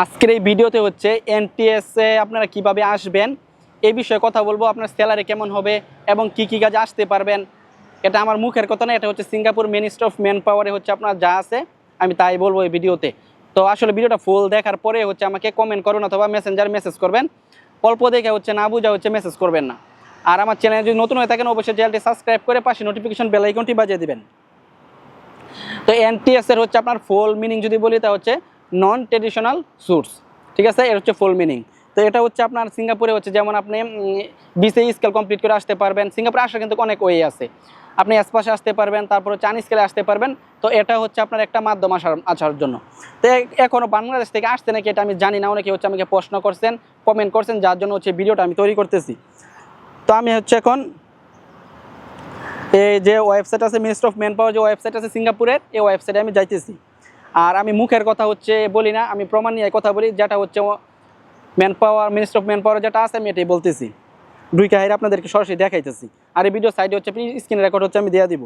আজকের এই ভিডিওতে হচ্ছে এনটিএস এ আপনারা কীভাবে আসবেন? এই বিষয়ে কথা বলব, আপনার স্যালারি কেমন হবে এবং কি কি কাজে আসতে পারবেন। এটা আমার মুখের কথা না, এটা হচ্ছে সিঙ্গাপুর মিনিস্ট্রি অফ ম্যান পাওয়ারে হচ্ছে আপনার যা আছে, আমি তাই বলব এই ভিডিওতে। তো আসলে ভিডিওটা ফুল দেখার পরে হচ্ছে আমাকে কমেন্ট করুন অথবা মেসেঞ্জার মেসেজ করবেন। অল্প দেখে হচ্ছে না বুঝা হচ্ছে মেসেজ করবেন না। আর আমার চ্যানেলে যদি নতুন হয়ে থাকেন, অবশ্যই চ্যানেলটি সাবস্ক্রাইব করে পাশে নোটিফিকেশন বেল আইকনটি বাজিয়ে দেবেন। তো এনটিএস এর হচ্ছে আপনার ফুল মিনিং যদি বলি, তা হচ্ছে নন ট্রেডিশনাল সুটস ঠিক আছে? এর হচ্ছে ফুল মিনিং তো এটা হচ্ছে আপনার সিঙ্গাপুরে হচ্ছে যেমন আপনি বিসে স্কেল কমপ্লিট করে আসতে পারবেন। সিঙ্গাপুরে আসার কিন্তু অনেক ওয়ে আছে। আপনি এসপাশে আসতে পারবেন, তারপরে চান স্কেলে আসতে পারবেন। তো এটা হচ্ছে আপনার একটা মাধ্যম আসার আসার জন্য। তো এ- এখনও বাংলাদেশ থেকে আসতে নাকি এটা আমি জানি না, অনেকে হচ্ছে আমাকে প্রশ্ন করছেন কমেন্ট করছেন, যার জন্য হচ্ছে ভিডিওটা আমি তৈরি করতেছি। তো আমি হচ্ছে এখন, এই যে ওয়েবসাইট আছে মিনিস্ট্রি অফ ম্যান পাওয়ার যে ওয়েবসাইট আছে সিঙ্গাপুরের, এই ওয়েবসাইটে আমি যাইতেছি। আর আমি মুখের কথা হচ্ছে বলি না, আমি প্রমাণ নিয়ে কথা বলি, যেটা হচ্ছে manpower minister of manpower যেটা আছে, আমি এটাই বলতেছি। দুই কাহিরে আপনাদেরকে সরাসরি দেখাইতেছি। আর এই ভিডিও সাইডে হচ্ছে স্ক্রিন রেকর্ড হচ্ছে, আমি দিয়ে দিব।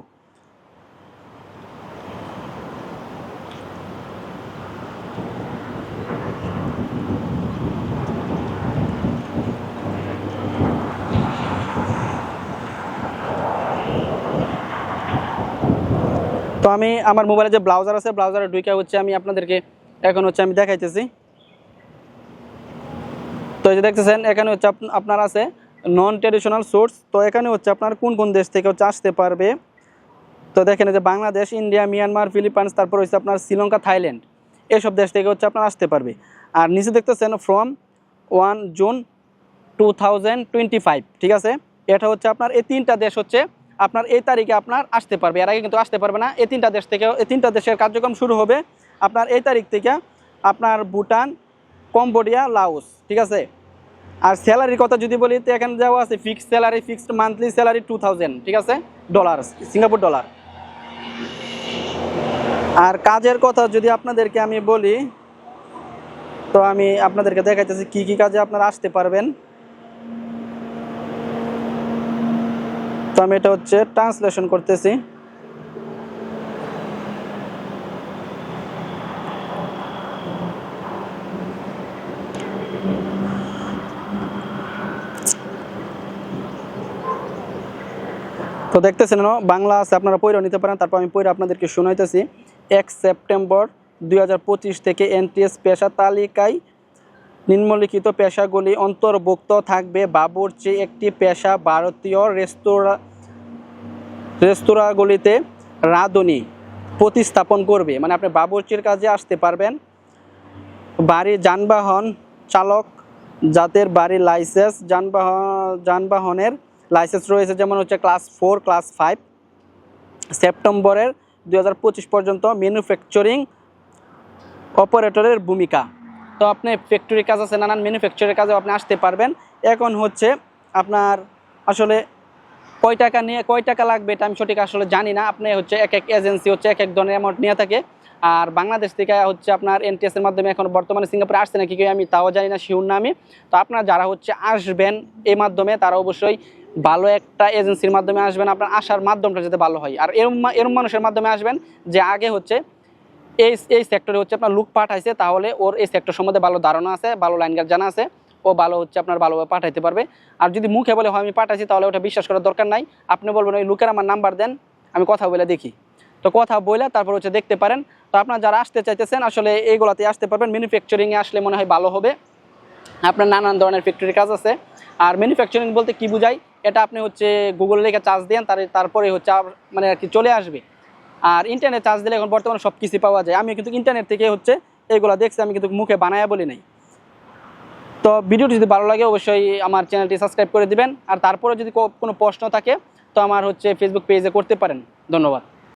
তো আমি আমার মোবাইলে যে ব্লাউজার আছে, ব্রাউজারে ঢুকে হচ্ছে আমি আপনাদেরকে এখন হচ্ছে আমি দেখাইতেছি। তো এই যে দেখতেছেন, এখানে হচ্ছে আপনার আছে নন ট্রেডিশনাল সোর্স তো এখানে হচ্ছে আপনার কোন কোন দেশ থেকে হচ্ছে আসতে পারবে? তো দেখেন যে বাংলাদেশ, ইন্ডিয়া, মিয়ানমার, ফিলিপাইন্স, তারপর হচ্ছে আপনার শ্রীলঙ্কা, থাইল্যান্ড, এসব দেশ থেকে হচ্ছে আপনার আসতে পারবে। আর নিচে দেখতেছেন ফ্রম ওয়ান জুন টু ঠিক আছে? এটা হচ্ছে আপনার এই তিনটা দেশ হচ্ছে আপনার এই তারিখে আপনার আসতে পারবে। এর আগে কিন্তু আসতে পারবে না। এই তিনটা দেশ থেকে এই তিনটা দেশের কার্যক্রম শুরু হবে আপনার এই তারিখ থেকে আপনার ভুটান, কম্বোডিয়া লাউস ঠিক আছে? আর স্যালারির কথা যদি বলি, তো এখানে যাওয়া আছে fixed salary fixed monthly salary too ঠিক আছে? ডলার সিঙ্গাপুর ডলার আর কাজের কথা যদি আপনাদেরকে আমি বলি, তো আমি আপনাদেরকে দেখাইতেছি কি কি কাজে আপনারা আসতে পারবেন। তো আমি এটা হচ্ছে ট্রান্সলেশন করতেছি। তো দেখতেছেন বাংলা আছে, আপনারা পড়ে নিতে পারেন, তারপর আমি পড়ে আপনাদেরকে শোনাইতেছি। এক সেপ্টেম্বর দুই হাজার পঁচিশ থেকে এনটিএস পেশা তালিকায় নিম্নলিখিত পেশাগুলি অন্তর্ভুক্ত থাকবে। বাবুর্চি একটি পেশা ভারতীয় রেস্তোরাঁ রেস্তোরাঁগুলিতে রাঁধুনি প্রতিস্থাপন করবে। মানে আপনি বাবুর্চির কাজে আসতে পারবেন। বাড়ির যানবাহন চালক যাদের বাড়ির লাইসেন্স যানবাহন যানবাহনের লাইসেন্স রয়েছে, যেমন হচ্ছে ক্লাস ফোর ক্লাস ফাইভ সেপ্টেম্বরের দু হাজার পঁচিশ পর্যন্ত ম্যানুফ্যাকচারিং অপারেটরের ভূমিকা। তো আপনি ফ্যাক্টরি কাজ আছে, নানান ম্যানুফ্যাকচারের কাজেও আপনি আসতে পারবেন। এখন হচ্ছে আপনার আসলে কয় টাকা নিয়ে, কয় টাকা লাগবে এটা আমি সঠিক আসলে জানি না। আপনি হচ্ছে এক এক এজেন্সি হচ্ছে এক এক ধরনের অ্যামাউন্ট নিয়ে থাকে। আর বাংলাদেশ থেকে হচ্ছে আপনার এনটিএস এর মাধ্যমে এখন বর্তমানে সিঙ্গাপুরে আসছে নাকি কেউ আমি তাও জানি না শিউর না আমি। তো আপনারা যারা হচ্ছে আসবেন এই মাধ্যমে, তারা অবশ্যই ভালো একটা এজেন্সির মাধ্যমে আসবেন। আপনার আসার মাধ্যমটা যাতে ভালো হয়। আর এরম এরম মানুষের মাধ্যমে আসবেন যে আগে হচ্ছে এই এই সেক্টরে হচ্ছে আপনার লুক পাঠাইছে, তাহলে ওর এই সেক্টর সম্বন্ধে ভালো ধারণা আছে, ভালো লাইন গার্ড জানা আছে, ও ভালো হচ্ছে আপনার ভালোভাবে পাঠাইতে পারবে। আর যদি মুখে বলে, হয়, আমি পাঠাইছি, তাহলে ওটা বিশ্বাস করার দরকার নাই। আপনি বলবেন, ওই লুকের আমার নাম্বার দেন, আমি কথা বলে দেখি। তো কথা বলে তারপর হচ্ছে দেখতে পারেন। তো আপনার যারা আসতে চাইতেছেন, আসলে এইগুলাতে আসতে পারবেন। ম্যানুফ্যাকচারিংয়ে আসলে মনে হয় ভালো হবে। আপনার নানান ধরনের ফ্যাক্টরি কাজ আছে। আর ম্যানুফ্যাকচারিং বলতে কি বুঝাই? এটা আপনি হচ্ছে গুগলে লেখা চার্জ দেন, তার, তারপরে হচ্ছে মানে আর কি চলে আসবে। আর ইন্টারনেট চার্জ দিলে এখন বর্তমানে সব কিছু পাওয়া যায়। আমি কিন্তু ইন্টারনেট থেকে হচ্ছে এগুলো দেখছি, আমি কিন্তু মুখে বানায় বলি নাই। তো ভিডিওটি যদি ভালো লাগে, অবশ্যই আমার চ্যানেলটি সাবস্ক্রাইব করে দিবেন। আর তারপরে যদি কোনো প্রশ্ন থাকে, তো আমার হচ্ছে ফেসবুক পেজে করতে পারেন। ধন্যবাদ।